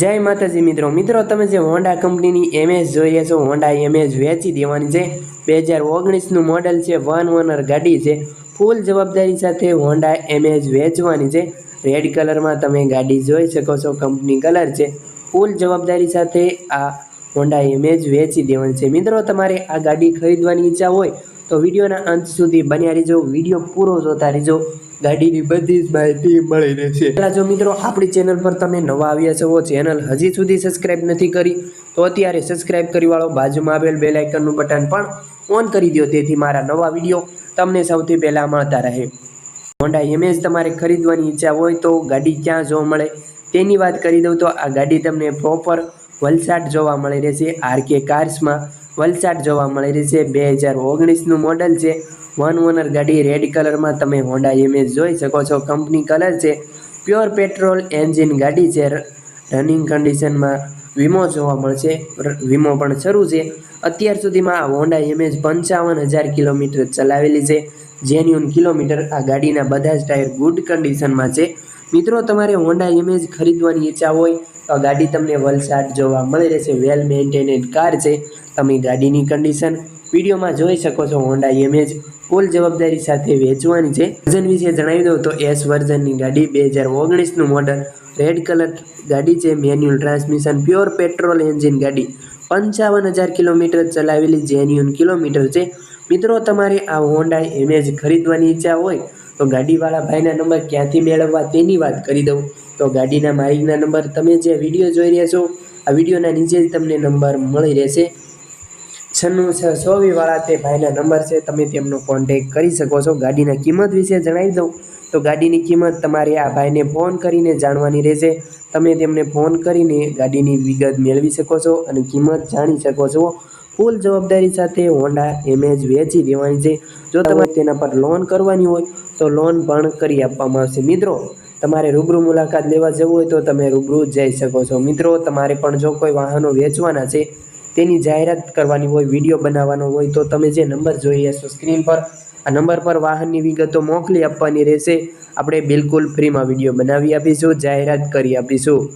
જય માતાજી મિત્રો. મિત્રો, તમે જે હોન્ડા કંપનીની એમએસ જોઈ રહ્યા છો હોન્ડા એમએસ વેચી દેવાની છે. બે હજાર ઓગણીસનું મોડલ છે વન ઓનર ગાડી છે. ફૂલ જવાબદારી સાથે હોન્ડા એમએસ વેચવાની છે. રેડ કલરમાં તમે ગાડી જોઈ શકો છો કંપની કલર છે. ફૂલ જવાબદારી સાથે આ હોન્ડા એમએસ વેચી દેવાની છે. મિત્રો, તમારે આ ગાડી ખરીદવાની ઈચ્છા હોય તો વિડીયોના અંત સુધી બન્યા રહીજો. વીડિયો પૂરો જોતા રહેજો. ગાડીની બધી જ માહિતી મળી રહેશે જો મિત્રો, આપણી ચેનલ પર તમે નવા આવ્યા છો ચેનલ હજી સુધી સબસ્ક્રાઇબ નથી કરી, તો અત્યારે સબસ્ક્રાઇબ કરી વાળો બાજુમાં આવેલ બેલ આઇકનનું બટન પણ ઓન કરી દો તેથી મારા નવા વીડિયો તમને સૌથી પહેલાં મળતા રહે. હોન્ડા એમએસ તમારે ખરીદવાની ઈચ્છા હોય તો ગાડી ક્યાં જોવા મળે, તેની વાત કરી દઉં તો આ ગાડી તમને પ્રોપર વલસાડ જોવા મળી રહેશે આરકે કાર્સમાં વલસાડ જોવા મળી રહેશે. બે હજાર ઓગણીસનું મોડલ છે. વન ઓનર ગાડી રેડ કલરમાં તમે હોન્ડા એમએસ જોઈ શકો છો. કંપની કલર છે પ્યોર પેટ્રોલ એન્જિન ગાડી છે. રનિંગ કન્ડિશનમાં વીમો જોવા મળશે. વીમો પણ શરૂ છે. અત્યાર સુધીમાં આ હોન્ડા ઇમેજ પંચાવન હજાર કિલોમીટર ચલાવેલી છે. જેન્યુન કિલોમીટર આ ગાડીના બધા જ ટાયર ગુડ કન્ડિશનમાં છે. મિત્રો, તમારે હોન્ડા ઇમેજ ખરીદવાની ઈચ્છા હોય તો ગાડી તમને વલસાડ જોવા મળી રહેશે. વેલ મેન્ટેનેડ કાર છે. તમે ગાડીની કન્ડિશન વિડીયોમાં જોઈ શકો છો હોન્ડા એમએજ ફૂલ જવાબદારી સાથે વેચવાની છે. વર્ઝન વિશે જણાવી દઉં તો એસ વર્ઝનની ગાડી બે હજાર ઓગણીસનું મોડલ. રેડ કલર ગાડી છે. Manual transmission pure petrol engine ગાડી. પંચાવન હજાર કિલોમીટર ચલાવેલી જેન્યુન કિલોમીટર છે. મિત્રો, તમારે આ હોન્ડા એમેજ ખરીદવાની ઈચ્છા હોય તો ગાડીવાળા ભાઈના નંબર ક્યાંથી મેળવવા તેની વાત કરી દઉં. તો ગાડીના માલિકના નંબર તમે જે વીડિયો જોઈ રહ્યા છો, આ વિડીયોના નીચે જ તમને નંબર મળી રહેશે. છન્નું છ સોવીવાળા તે ભાઈના નંબર છે, તમે તેમનો કોન્ટેક કરી શકો છો. ગાડીના કિંમત વિશે જણાવી દઉં. તો ગાડીની કિંમત તમારે આ ભાઈને ફોન કરીને જાણવાની રહેશે. તમે તેમને ફોન કરીને ગાડીની વિગત મેળવી શકો છો અને કિંમત જાણી શકો છો. ફૂલ જવાબદારી સાથે હોન્ડા એમેજ વેચી દેવાની છે. જો તમારે તેના પર લોન કરવાની હોય, તો લોન પણ કરી આપવામાં આવશે. મિત્રો, તમારે રૂબરૂ મુલાકાત લેવા જવું હોય તો તમે રૂબરૂ જઈ શકો છો. મિત્રો, તમારે પણ જો કોઈ વાહનો વેચવાના છે તેની જાહેરાત કરવાની હોય, વીડિયો બનાવવાનો હોય, તો તમે જે નંબર જોઈ રહ્યા છો સ્ક્રીન પર, આ નંબર પર વાહનની વિગતો મોકલી આપવાની રહેશે. આપણે બિલકુલ ફ્રીમાં વીડિયો બનાવી આપીશું, જાહેરાત કરી આપીશું.